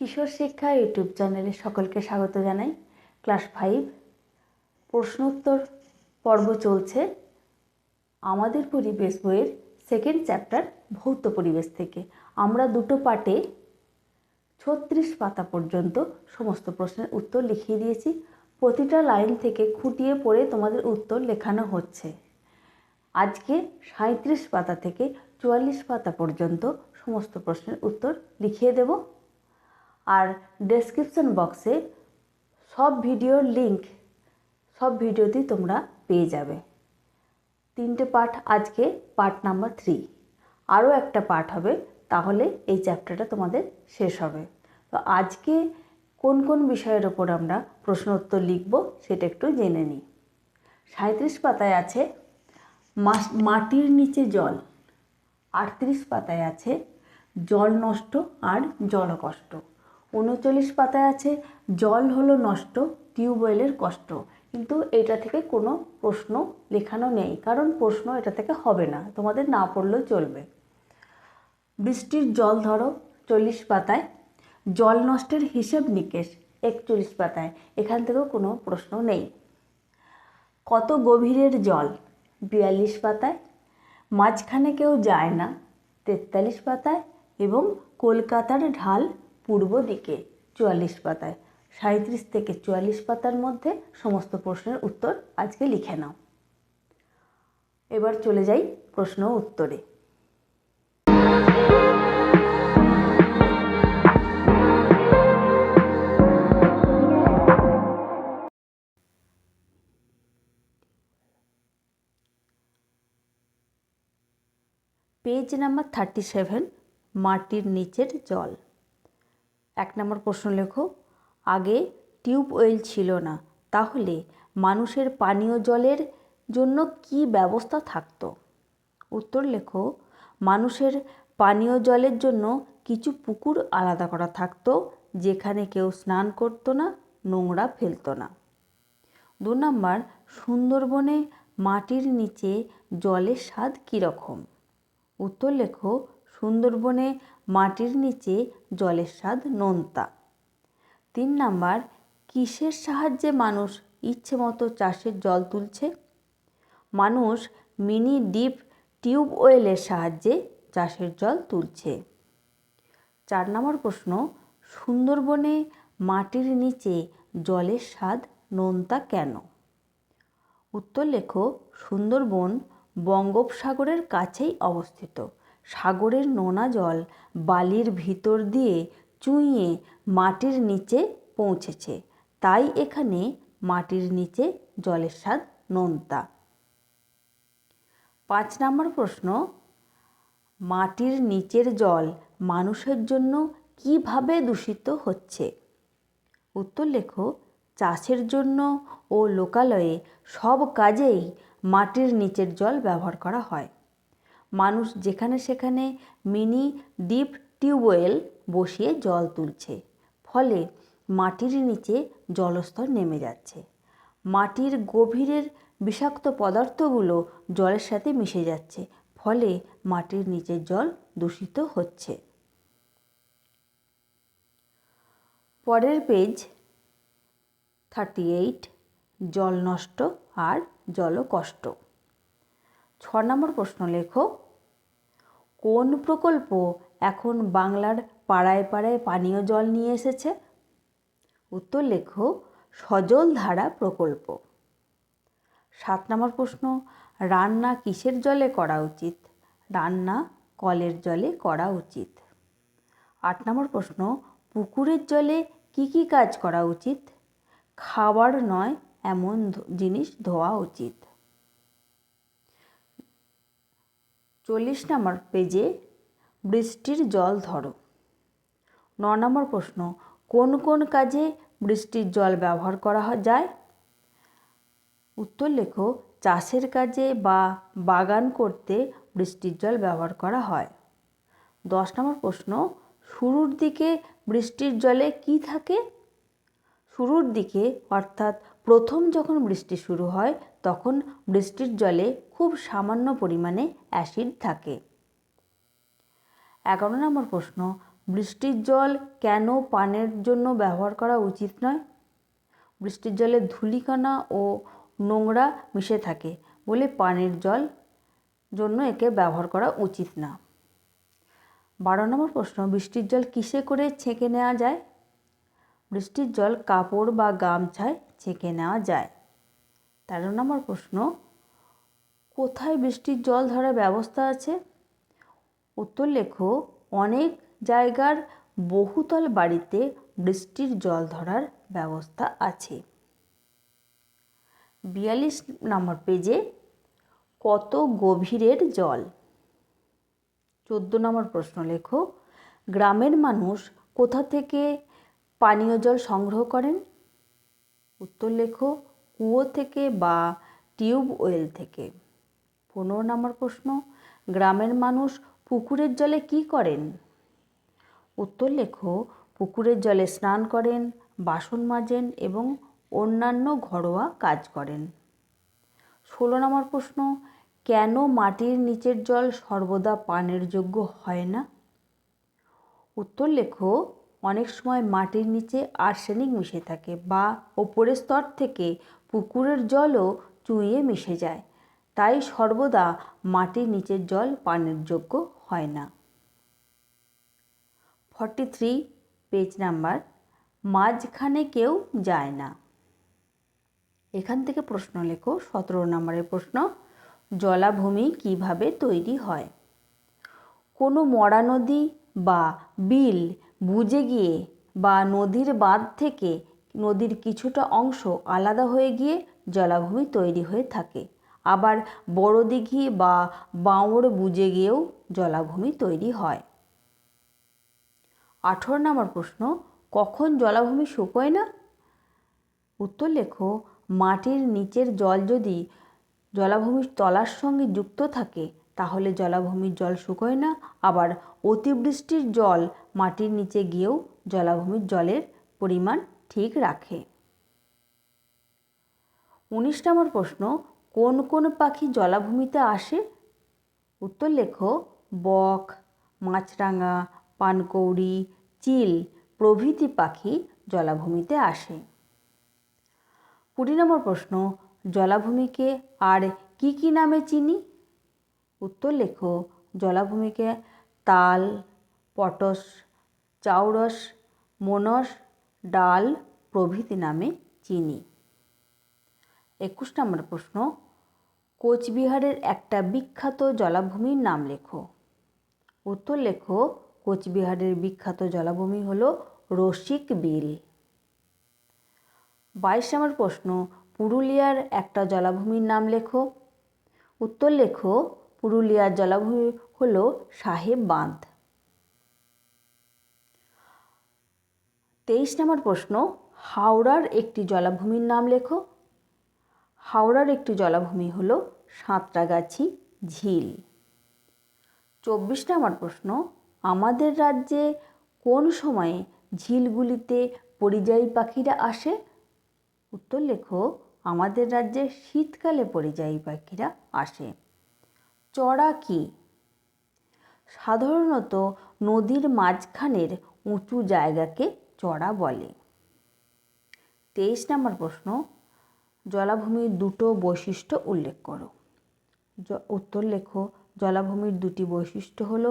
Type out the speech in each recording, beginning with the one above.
কিশোর শিক্ষা ইউটিউব চ্যানেলে সকলকে স্বাগত জানাই। ক্লাস ফাইভ, প্রশ্নোত্তর পর্ব চলছে আমাদের পরিবেশ বইয়ের সেকেন্ড চ্যাপ্টার ভৌত পরিবেশ থেকে। আমরা দুটো পার্টে ছত্রিশ পাতা পর্যন্ত সমস্ত প্রশ্নের উত্তর লিখিয়ে দিয়েছি। প্রতিটা লাইন থেকে খুঁটিয়ে পড়ে তোমাদের উত্তর লেখানো হচ্ছে। আজকে সাঁত্রিশ পাতা থেকে চুয়াল্লিশ পাতা পর্যন্ত সমস্ত প্রশ্নের উত্তর লিখিয়ে দেব। আর ডেসক্রিপশন বক্সে সব ভিডিওর লিংক সব ভিডিওতেই তোমরা পেয়ে যাবে। তিনটে পার্ট আজকে পার্ট নাম্বার থ্রি আরও একটা পার্ট হবে, তাহলে এই চ্যাপ্টারটা তোমাদের শেষ হবে। তো আজকে কোন কোন বিষয়ের ওপর আমরা প্রশ্ন উত্তর লিখব, সেটা একটু জেনে নিই। সাঁত্রিশ পাতায় আছে মাটির নিচে জল। আটত্রিশ পাতায় আছে, জল নষ্ট আর জলকষ্ট। উনচল্লিশ পাতায় আছে, জল হলো নষ্ট, টিউবওয়েলের কষ্ট। কিন্তু এটা থেকে কোনো প্রশ্ন লেখানো নেই, কারণ প্রশ্ন এটা থেকে হবে না, তোমাদের না পড়লেও চলবে। বৃষ্টির জল ধরো, চল্লিশ পাতায়। জল নষ্টের হিসেব নিকেশ, একচল্লিশ পাতায়। এখান থেকেও কোনো প্রশ্ন নেই। কত গভীরের জল? বিয়াল্লিশ পাতায়। মাঝখানে কেউ যায় না, তেতাল্লিশ পাতায়। এবং কলকাতার ঢাল পূর্ব দিকে চুয়াল্লিশ পাতায়। সাঁত্রিশ থেকে চুয়াল্লিশ পাতার মধ্যে সমস্ত প্রশ্নের উত্তর আজকে লিখে নাও। এবার চলে যাই প্রশ্ন উত্তরে। পেজ নাম্বার থার্টি সেভেন, মাটির নিচের জল। এক নম্বর প্রশ্ন লেখো, আগে টিউবওয়েল ছিল না, তাহলে মানুষের পানীয় জলের জন্য কি ব্যবস্থা থাকতো? উত্তর লেখো, মানুষের পানীয় জলের জন্য কিছু পুকুর আলাদা করা থাকতো, যেখানে কেউ স্নান করতো না, নোংরা ফেলতো না। দু নম্বর, সুন্দরবনে মাটির নিচে জলের স্বাদ কীরকম? উত্তর লেখো সুন্দরবনে মাটির নিচে জলের স্বাদ নোনতা। তিন নাম্বার, কিসের সাহায্যে মানুষ ইচ্ছে মতো চাষের জল তুলছে? মানুষ মিনি ডিপ টিউবওয়েলের সাহায্যে চাষের জল তুলছে। চার নম্বর প্রশ্ন, সুন্দরবনে মাটির নিচে জলের স্বাদ নোনতা কেন? উত্তর লেখো, সুন্দরবন বঙ্গোপসাগরের কাছেই অবস্থিত। সাগরের নোনা জল বালির ভিতর দিয়ে চুইয়ে মাটির নিচে পৌঁছেছে। তাই এখানে মাটির নিচে জলের স্বাদ নোনতা। পাঁচ নম্বর প্রশ্ন, মাটির নিচের জল মানুষের জন্য কীভাবে দূষিত হচ্ছে? উত্তর লেখো, চাষের জন্য ও লোকালয়ে সব কাজেই মাটির নিচের জল ব্যবহার করা হয়। মানুষ যেখানে সেখানে মিনি ডিপ টিউবওয়েল বসিয়ে জল তুলছে। ফলে মাটির নিচে জলস্তর নেমে যাচ্ছে। মাটির গভীরের বিষাক্ত পদার্থগুলো জলের সাথে মিশে যাচ্ছে, ফলে মাটির নিচের জল দূষিত হচ্ছে। পরের পেজ থার্টি এইট জল নষ্ট আর জলকষ্ট। ছ নম্বর প্রশ্ন লেখো, কোন প্রকল্প এখন বাংলার পাড়ায় পাড়ায় পানীয় জল নিয়ে এসেছে? উত্তর লেখো, সজল ধারা প্রকল্প। সাত নম্বর প্রশ্ন, রান্না কিসের জলে করা উচিত? রান্না কলের জলে করা উচিত। আট নম্বর প্রশ্ন, পুকুরের জলে কি কি কাজ করা উচিত? খাবার নয়, এমন জিনিস ধোয়া উচিত। চল্লিশ নম্বর পেজে বৃষ্টির জল ধরো। ন নম্বর প্রশ্ন, কোন কোন কাজে বৃষ্টির জল ব্যবহার করা যায়। উত্তর লেখো, চাষের কাজে বা বাগান করতে বৃষ্টির জল ব্যবহার করা হয়। দশ নম্বর প্রশ্ন, শুরুর দিকে বৃষ্টির জলে কি থাকে? শুরুর দিকে, অর্থাৎ প্রথম যখন বৃষ্টি শুরু হয়, তখন বৃষ্টির জলে খুব সামান্য পরিমাণে অ্যাসিড থাকে। এগারো নম্বর প্রশ্ন, বৃষ্টির জল কেন পানের জন্য ব্যবহার করা উচিত নয়? বৃষ্টির জলে ধূলিকণা ও নোংরা মিশে থাকে বলে পানের জল জন্য একে ব্যবহার করা উচিত না। বারো নম্বর প্রশ্ন, বৃষ্টির জল কিসে করে ছেঁকে নেওয়া যায়? বৃষ্টির জল কাপড় বা গামছায় ছেঁকে নেওয়া যায়। তেরো নম্বর প্রশ্ন কোথায় বৃষ্টির জল ধরার ব্যবস্থা আছে? উত্তর লেখো, অনেক জায়গার বহুতল বাড়িতে বৃষ্টির জল ধরার ব্যবস্থা আছে। বিয়াল্লিশ নম্বর পেজে, কত গভীরের জল? চোদ্দ নম্বর প্রশ্ন লেখো, গ্রামের মানুষ কোথা থেকে পানীয় জল সংগ্রহ করেন? উত্তর লেখো, কুয়ো থেকে বা টিউবওয়েল থেকে। পনেরো নম্বর প্রশ্ন, গ্রামের মানুষ পুকুরের জলে কি করেন? উত্তর লেখো, পুকুরের জলে স্নান করেন, বাসন মাজেন এবং অন্যান্য ঘরোয়া কাজ করেন। ষোলো নম্বর প্রশ্ন, কেন মাটির নিচের জল সর্বদা পানের যোগ্য হয় না? উত্তর লেখো, অনেক সময় মাটির নিচে আর্সেনিক মিশে থাকে বা ওপরের স্তর থেকে পুকুরের জলও চুঁইয়ে মিশে যায়। তাই সর্বদা মাটির নিচের জল পানের যোগ্য হয় না। ফর্টি থ্রি পেজ নাম্বার মাঝখানে কেউ যায় না। এখান থেকে প্রশ্ন লেখো, সতেরো নম্বরের প্রশ্ন, জলাভূমি কীভাবে তৈরি হয়? কোনো মরা নদী বা বিল বুজে গিয়ে বা নদীর বাঁধ থেকে নদীর কিছুটা অংশ আলাদা হয়ে গিয়ে জলাভূমি তৈরি হয়ে থাকে। আবার বড় দিঘি বা বাঁওড় বুজে গিয়েও জলাভূমি তৈরি হয়। আঠেরো নম্বর প্রশ্ন, কখন জলাভূমি শুকোয় না? উত্তর লেখো, মাটির নিচের জল যদি জলাভূমির তলার সঙ্গে যুক্ত থাকে, তাহলে জলাভূমির জল শুকোয় না। আবার অতিবৃষ্টির জল মাটির নিচে গিয়েও জলাভূমির জলের পরিমাণ ঠিক রাখে। উনিশ নম্বর প্রশ্ন কোন কোন পাখি জলাভূমিতে আসে? উত্তর লেখো, বক, মাছরাঙা, পানকৌড়ি, চিল প্রভৃতি পাখি জলাভূমিতে আসে। কুড়ি নম্বর প্রশ্ন, জলাভূমিকে আর কি কি নামে চিনি? উত্তর লেখো, জলাভূমিকে তাল, পটস, চাউরস, মনস, ডাল প্রভৃতি নামে চিনি। একুশ নম্বর প্রশ্ন কোচবিহারের একটা বিখ্যাত জলাভূমির নাম লেখো। উত্তর লেখো, কোচবিহারের বিখ্যাত জলাভূমি হল রসিক বিল বাইশ নম্বর প্রশ্ন, পুরুলিয়ার একটা জলাভূমির নাম লেখো। উত্তর লেখো, পুরুলিয়ার জলাভূমি হল সাহেব বাঁধ। তেইশ নম্বর প্রশ্ন, হাওড়ার একটি জলাভূমির নাম লেখো। হাওড়ার একটি জলাভূমি হল সাঁতরাগাছি ঝিল। চব্বিশ নম্বর প্রশ্ন, আমাদের রাজ্যে কোন সময়ে ঝিলগুলিতে পরিযায়ী পাখিরা আসে? উত্তর লেখো, আমাদের রাজ্যে শীতকালে পরিযায়ী পাখিরা আসে। চড়া কি? সাধারণত নদীর মাঝখানের উঁচু জায়গাকে চড়া বলে। তেইশ নম্বর প্রশ্ন জলাভূমির দুটো বৈশিষ্ট্য উল্লেখ করো। উত্তর লেখো, জলাভূমির দুটি বৈশিষ্ট্য হলো,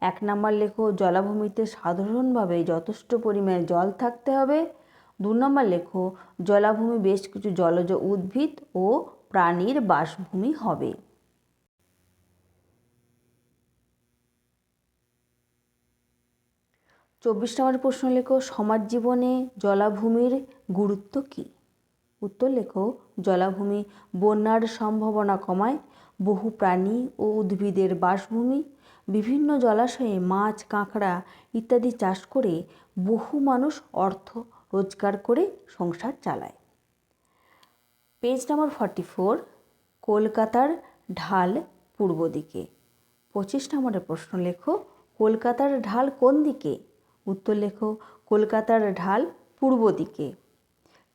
এক নম্বর লেখো, জলাভূমিতে সাধারণভাবে যথেষ্ট পরিমাণে জল থাকতে হবে। দু নম্বর লেখো, জলাভূমি বেশ কিছু জলজ উদ্ভিদ ও প্রাণীর বাসভূমি হবে। চব্বিশ নম্বর প্রশ্ন লেখো, সমাজ জীবনে জলাভূমির গুরুত্ব কী? উত্তর লেখো, জলাভূমি, বন্যার সম্ভাবনা কমায়, বহু প্রাণী ও উদ্ভিদের বাসভূমি, বিভিন্ন জলাশয়ে মাছ, কাঁকড়া ইত্যাদি চাষ করে বহু মানুষ অর্থ রোজগার করে সংসার চালায়। পেজ নাম্বার ফর্টি ফোর, কলকাতার ঢাল পূর্ব দিকে। পঁচিশ নম্বরের প্রশ্ন লেখো, কলকাতার ঢাল কোন দিকে? উত্তর লেখো, কলকাতার ঢাল পূর্ব দিকে।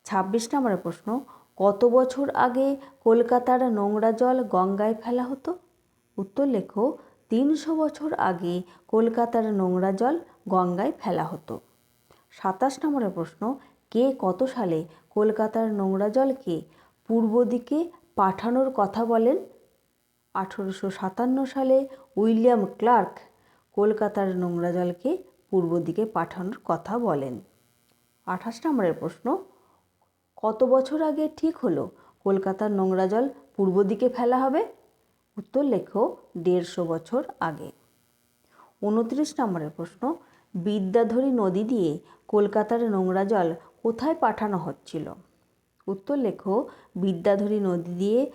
ছাব্বিশ নম্বরের প্রশ্ন, কত বছর আগে কলকাতার নোংরা জল গঙ্গায় ফেলা হতো? উত্তর লেখো, তিনশো বছর আগে কলকাতার নোংরা জল গঙ্গায় ফেলা হতো। সাতাশ নম্বরের প্রশ্ন, কে কত সালে কলকাতার নোংরা জলকে পূর্ব দিকে পাঠানোর কথা বলেন? আঠেরোশো সাতান্ন সালে উইলিয়াম ক্লার্ক কলকাতার নোংরা জলকে পূর্ব দিকে পাঠানোর কথা বলেন। আঠাশ নম্বরের প্রশ্ন কত বছর আগে ঠিক হলো কলকাতার নোংরা জল পূর্ব দিকে ফেলা হবে? উত্তর লেখো, দেড়শো বছর আগে। উনত্রিশ নম্বরের প্রশ্ন, বিদ্যাধরী নদী দিয়ে কলকাতার নোংরা জল কোথায় পাঠানো হচ্ছিল? উত্তর লেখো, বিদ্যাধরী নদী দিয়ে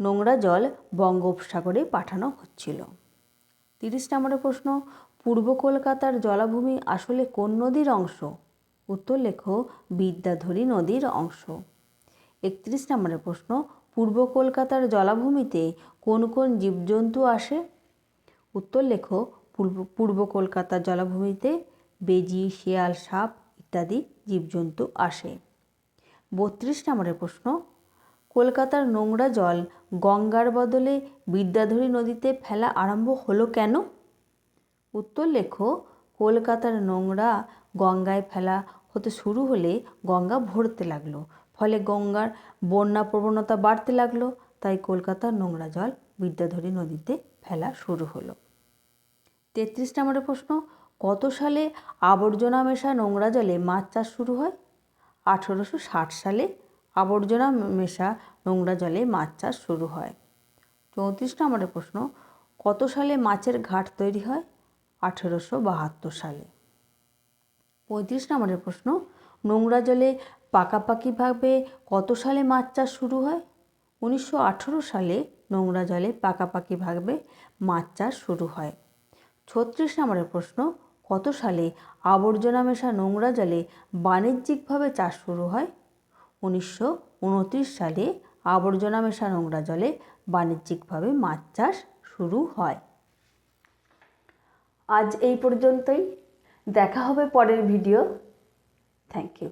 নোংরা জল বঙ্গোপসাগরে পাঠানো হচ্ছিল। তিরিশ নম্বরের প্রশ্ন, পূর্ব কলকাতার জলাভূমি আসলে কোন নদীর অংশ? উত্তর লেখো বিদ্যাধরী নদীর অংশ। একত্রিশ নম্বরের প্রশ্ন, পূর্ব কলকাতার জলাভূমিতে কোন কোন জীবজন্তু আসে? উত্তর লেখো পূর্ব পূর্ব কলকাতার জলাভূমিতে বেজি, শেয়াল, সাপ ইত্যাদি জীবজন্তু আসে। বত্রিশ নম্বরের প্রশ্ন, কলকাতার নোংরা জল গঙ্গার বদলে বিদ্যাধরী নদীতে ফেলা আরম্ভ হলো কেন? উত্তর লেখো কলকাতার নোংরা গঙ্গায় ফেলা হতে শুরু হলে গঙ্গা ভরতে লাগল। ফলে গঙ্গার বন্যা প্রবণতা বাড়তে লাগল। তাই কলকাতার নোংরা জল বিদ্যাধরী নদীতে ফেলা শুরু হলো। তেত্রিশ নম্বরের প্রশ্ন, কত সালে আবর্জনা মেশা নোংরা জলে মাছ চাষ শুরু হয়? আঠেরোশো ষাট সালে আবর্জনা মেশা নোংরা জলে মাছ চাষ শুরু হয়। চৌত্রিশ নম্বরের প্রশ্ন, কত সালে মাছের ঘাট তৈরি হয়? আঠেরোশো বাহাত্তর সালে। পঁয়ত্রিশ নম্বরের প্রশ্ন, নোংরা জলে পাকাপাকিভাবে কত সালে মাছ চাষ শুরু হয়? উনিশশো আঠেরো সালে নোংরা জলে পাকাপাকিভাবে মাছ চাষ শুরু হয়। ছত্রিশ নম্বরের প্রশ্ন, কত সালে আবর্জনা মেশা নোংরা জলে বাণিজ্যিকভাবে চাষ শুরু হয়? উনিশশো উনত্রিশ সালে আবর্জনা মেশা নোংরা জলে বাণিজ্যিকভাবে মাছ চাষ শুরু হয়। আজ এই পর্যন্তই। দেখা হবে পরের ভিডিও থ্যাংক ইউ